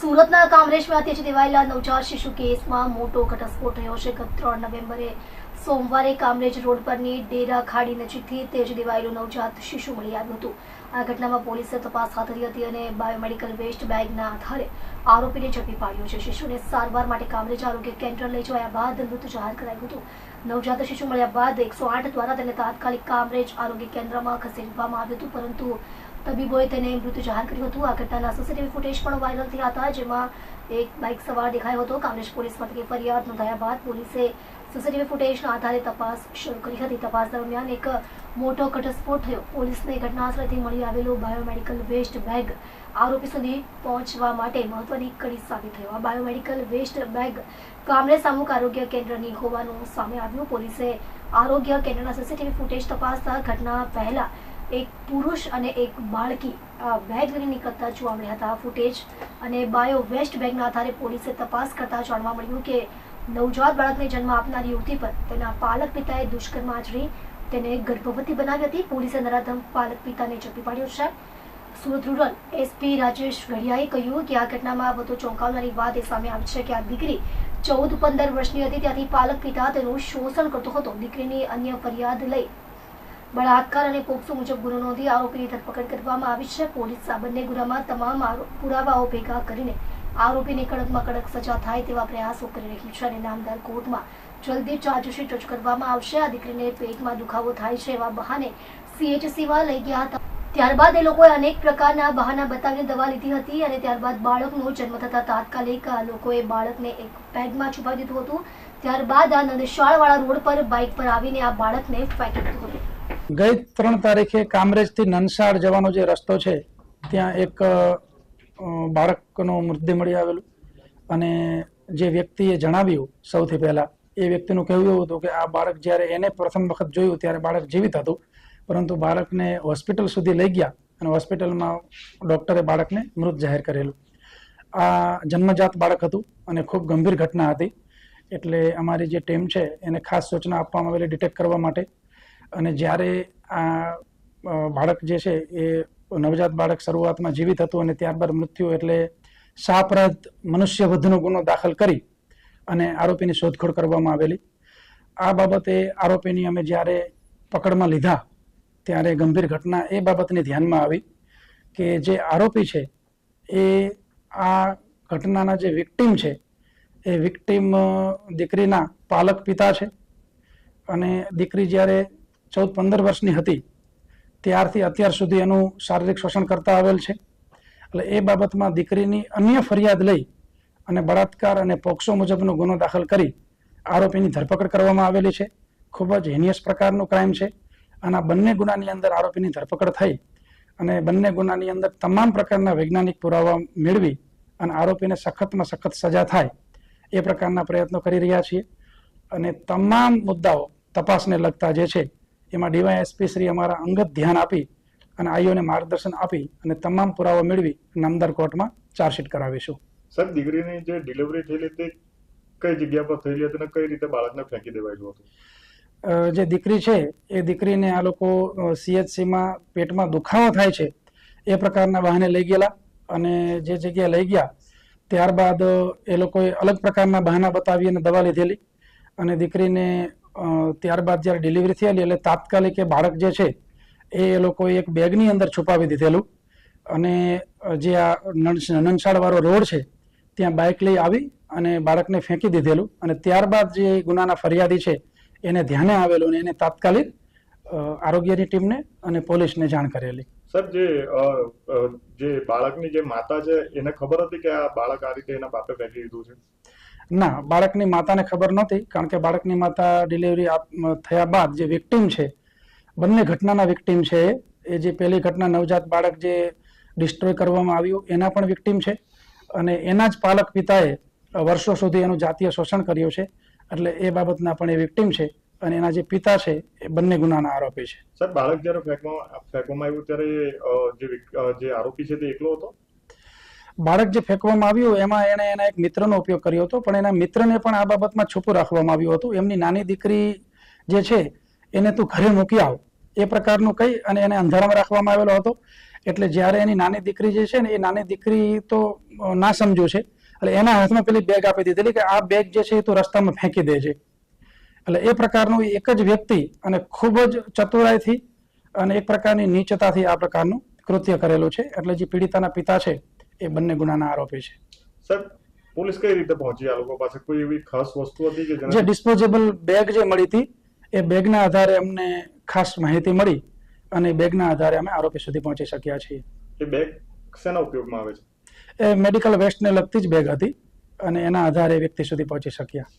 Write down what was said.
સુરતના કામરેજમાં તેજ દેવાયેલા નવજાત શિશુ કેસમાં મોટો ઘટસ્ફોટ થયો છે. ગત ત્રણ નવેમ્બરે સોમવારે કામરેજ રોડ પરની ડેરા ખાડી નજીકથી તેજ દેવાયેલું નવજાત શિશુ મળી આવ્યું હતું. આ ઘટનામાં પોલીસે તપાસ હાથ ધરી હતી અને બાયોમેડિકલ વેસ્ટ બેગના આધારે આરોપીને ઝડપી પાડ્યો છે. શિશુને સારવાર માટે કામરેજ આરોગ્ય કેન્દ્ર લઈ જવાયા બાદ મૃત જાહેર કરાયું હતું. નવજાત શિશુ મળ્યા બાદ એકસો આઠ દ્વારા તેને તાત્કાલિક કામરેજ આરોગ્ય કેન્દ્રમાં ખસેડવામાં આવ્યું હતું, પરંતુ તબીબોએ તેને મૃત્યુ જાહેર કર્યું હતું. આ ઘટનાના સીસીટીવી ફૂટેજ પણ વાયરલ થયા હતા, જેમાં એક બાઇક સવાર દેખાયો હતો. કામરેજ પોલીસ મથકે ફરિયાદ નોંધાયા બાદ પોલીસે સીસીટીવી ફૂટેજના આધારે તપાસ શરૂ કરી હતી. તપાસ દરમિયાન એક મોટો ઘટસ્ફોટ થયો. પોલીસને ઘટનાસ્થળેથી મળી આવેલો બાયોમેડિકલ વેસ્ટ બેગ આરોપી સુધી પહોંચવા માટે મહત્વની કડી સાબિત થયો. આ બાયોમેડિકલ વેસ્ટ બેગ કામરેજ સામુક આરોગ્ય કેન્દ્રની હોવાનું સામે આવ્યું. પોલીસે આરોગ્ય કેન્દ્રના સીસીટીવી ફૂટેજ તપાસતા ઘટના પહેલા એક પુરુષ અને એક બાળકી બેગ લઈને નીકળતા જોવા મળ્યા હતા. ફૂટેજ અને બાયો વેસ્ટ બેગના આધારે પોલીસે તપાસ કરતા જાણવા મળ્યું કે નવજાત બાળકને જન્મ આપનાર યુવતી પર તેના પાલક પિતાએ દુષ્કર્મ આચરી તેને ગર્ભવતી બનાવી હતી. પોલીસે નરાધમ પાલક પિતાને ઝડપી પાડ્યો છે. સુરત રૂરલ એસપી રાજેશ ઘડિયાએ કહ્યું કે આ ઘટનામાં વધુ ચોંકાવનારી વાત એ સામે આવી છે કે આ દીકરી ચૌદ પંદર વર્ષની હતી. ત્યાંથી પાલક પિતા તેનું શોષણ કરતો હતો. દીકરીની અન્ય ફરિયાદ લઈ બળાત્કાર અને પોક્સો મુજબ ગુનો નોંધી આરોપીની ધરપકડ કરવામાં આવી છે. પોલીસ આ બંને ગુનામાં તમામ પુરાવાઓ ભેગા કરીને આરોપીને કડકમાં કડક સજા થાય તેવા પ્રયાસો કરી રહી છે અને નામદાર કોર્ટમાં જલ્દી ચાર્જશીટ રજૂ કરવામાં આવશે. આ દીકરીને પેટમાં દુખાવો થાય છે એવા બહાને સીએચસીમાં લઈ ગયા હતા. ત્યારબાદ એ લોકોએ અનેક પ્રકારના બહાના બતાવીને દવા લીધી હતી અને ત્યારબાદ બાળકનો જન્મ થતા તાત્કાલિક લોકોએ બાળકને એક બેગમાં છુપાવી દીધું હતું. ત્યારબાદ આ નંદશાળવાળા રોડ પર બાઇક પર આવીને આ બાળકને ફેંકી દીધું હતું. ગઈ ત્રણ તારીખે કામરેજથી નનસાડ જવાનો જે રસ્તો છે, ત્યાં એક બાળકનો મૃતદેહ મળી આવેલું. અને જે વ્યક્તિએ જણાવ્યું સૌથી પહેલા, એ વ્યક્તિનું કહેવું એવું હતું કે આ બાળક જ્યારે એને પ્રથમ વખત જોયું ત્યારે બાળક જીવિત હતું. પરંતુ બાળકને હોસ્પિટલ સુધી લઈ ગયા અને હોસ્પિટલમાં ડોક્ટરે બાળકને મૃત જાહેર કરેલું. આ જન્મજાત બાળક હતું અને ખૂબ ગંભીર ઘટના હતી. એટલે અમારી જે ટીમ છે, એને ખાસ સૂચના આપવામાં આવેલી ડિટેક્ટ કરવા માટે અને જ્યારે આ બાળક જે છે એ નવજાત બાળક શરૂઆતમાં જીવિત હતું અને ત્યારબાદ મૃત્યુ એટલે સાપરાધ મનુષ્ય વધનો ગુનો દાખલ કરી અને આરોપીની શોધખોળ કરવામાં આવેલી. આ બાબતે આરોપીની અમે જ્યારે પકડમાં લીધા ત્યારે ગંભીર ઘટના એ બાબતને ધ્યાનમાં આવી કે જે આરોપી છે એ આ ઘટનાના જે વિક્ટીમ છે એ વિક્ટીમ દીકરીના પાલક પિતા છે. અને દીકરી જ્યારે ચૌદ પંદર વર્ષની હતી. ત્યારથી અત્યાર સુધી એનું શારીરિક શોષણ કરતા આવેલ છે. એટલે એ બાબતમાં દીકરીની અન્ય ફરિયાદ લઈ અને બળાત્કાર અને પોક્સો મુજબનો ગુનો દાખલ કરી આરોપીની ધરપકડ કરવામાં આવેલી છે. ખૂબ જ હિનિયસ પ્રકારનું ક્રાઇમ છે. અને આ બંને ગુનાની અંદર આરોપીની ધરપકડ થઈ અને બંને ગુનાની અંદર તમામ પ્રકારના વૈજ્ઞાનિક પુરાવા મેળવી અને આરોપીને સખતમાં સખત સજા થાય એ પ્રકારના પ્રયત્નો કરી રહ્યા છીએ. અને તમામ મુદ્દાઓ તપાસને લગતા જે છે એમાં ડીવાયએસપી શ્રી અમારા અંગત ધ્યાન આપી અને આઈઓને માર્ગદર્શન આપી અને તમામ પુરાવા મેળવી નામદાર કોર્ટમાં ચાર્જશીટ કરાવીશું. સર દીકરીની જે ડિલિવરી થયેલી તે કઈ જગ્યા પર થયેલી હતી અને કઈ રીતે બાળકને ફેંકી દેવાયેલું હતું? જે દીકરી છે એ દીકરીને આ લોકો સીએચસીમાં પેટમાં દુખાવો થાય છે એ પ્રકારના વાહને લઈ ગયેલા અને જે જગ્યાએ લઈ ગયા ત્યારબાદ એ લોકોએ અલગ પ્રકારના બહાના બતાવી અને દવા લીધેલી અને દીકરીને ત્યારબાદ જ્યારે ડિલિવરી થયેલી એટલે તાત્કાલિક એ બાળક જે છે, એ એ લોકોએ એક બેગની અંદર છુપાવી દીધેલું અને જે આ નનશાળવાળો વાળો રોડ છે, ત્યાં બાઇક લઈ આવી અને બાળકને ફેંકી દીધેલું અને ત્યારબાદ જે ગુનાના ફરિયાદી છે, એને ધ્યાને આવેલું અને એને તાત્કાલિક આરોગ્યની ટીમને અને પોલીસને જાણ કરેલી. સર જે જે બાળકની જે માતા છે, એને ખબર હતી કે આ બાળક આ રીતે એના બાપે ફેંકી દીધું છે? ના, બાળકની માતાને ખબર નહોતી, કારણ કે બાળકની માતા ડિલિવરી થયા બાદ જે વિક્ટીમ છે, બંને ઘટનાના વિક્ટીમ છે એ. જે પહેલી ઘટના નવજાત બાળક જે ડિસ્ટ્રોય કરવામાં આવ્યું, એના પણ વિક્ટીમ છે. અને એના જ પાલક પિતાએ વર્ષો સુધી એનું જાતીય શોષણ કર્યું છે, એટલે એ બાબતના પણ એ વિક્ટીમ છે અને એના જે પિતા છે, એ બંને ગુનાના આરોપી છે. સર બાળક જ્યારે ફેંકવામાં ફેંકવામાં આવ્યું, ત્યારે જે આરોપી છે તે એકલો હતો? બાળક જે ફેંકવામાં આવ્યું એમાં એણે એના એક મિત્રનો ઉપયોગ કર્યો હતો, પણ એના મિત્રને પણ આ બાબતમાં છુપું રાખવામાં આવ્યું હતું. એમની નાની દીકરી જે છે, એને તું ઘરે મૂકી આવ. એ પ્રકારનું કહી અને એને અંધારામાં રાખવામાં આવેલો હતો. એટલે જ્યારે એની નાની દીકરી જે છે ને, એ નાની દીકરી તો ના સમજો છે. એટલે એના હાથમાં પેલી બેગ આપી દીધેલી કે આ બેગ જે છે, એ તો રસ્તામાં ફેંકી દે છે. એટલે એ પ્રકારનું એક જ વ્યક્તિ અને ખૂબ જ ચતુરાઈથી અને એક પ્રકારની નીચતાથી આ પ્રકારનું કૃત્ય કરેલું છે. એટલે જે પીડિતાના પિતા છે એ બંને ગુનાના આરોપી છે. સર પોલીસ કઈ રીતે પહોંચી આ લોકો પાસે? કોઈ એવી ખાસ વસ્તુ હતી કે જે ડિસ્પોઝેબલ બેગ જે મળી હતી એ બેગના આધારે અમને ખાસ માહિતી મળી અને બેગના આધારે અમે આરોપી સુધી પહોંચી શક્યા છીએ. એ બેગ શેના ઉપયોગમાં આવે છે? એ મેડિકલ વેસ્ટને લગતી જ બેગ હતી અને એના આધારે વ્યક્તિ સુધી પહોંચી શક્યા.